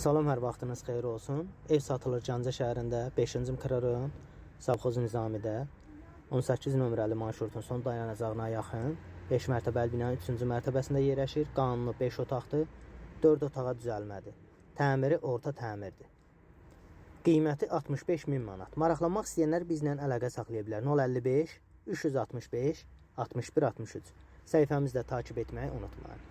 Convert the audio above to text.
Salam, hər vaxtınız xeyir olsun. Ev satılır Gəncə şəhərində 5-ci mikrorayon Savxoz Nizamidə 18 nömrəli marşrutun son dayanacağına yaxın 5 mərtəbəli binanın 3-cü mərtəbəsində yerləşir. Qanunlu 5 otaqdır, 4 otağa düzəlmədir. Təmiri orta təmirdir. Qiyməti 65 min manat. Maraqlanmaq istəyənlər bizlə əlaqə saxlaya bilər. 055 365 61 63. Səhifəmizi də takib etməyi unutmayın.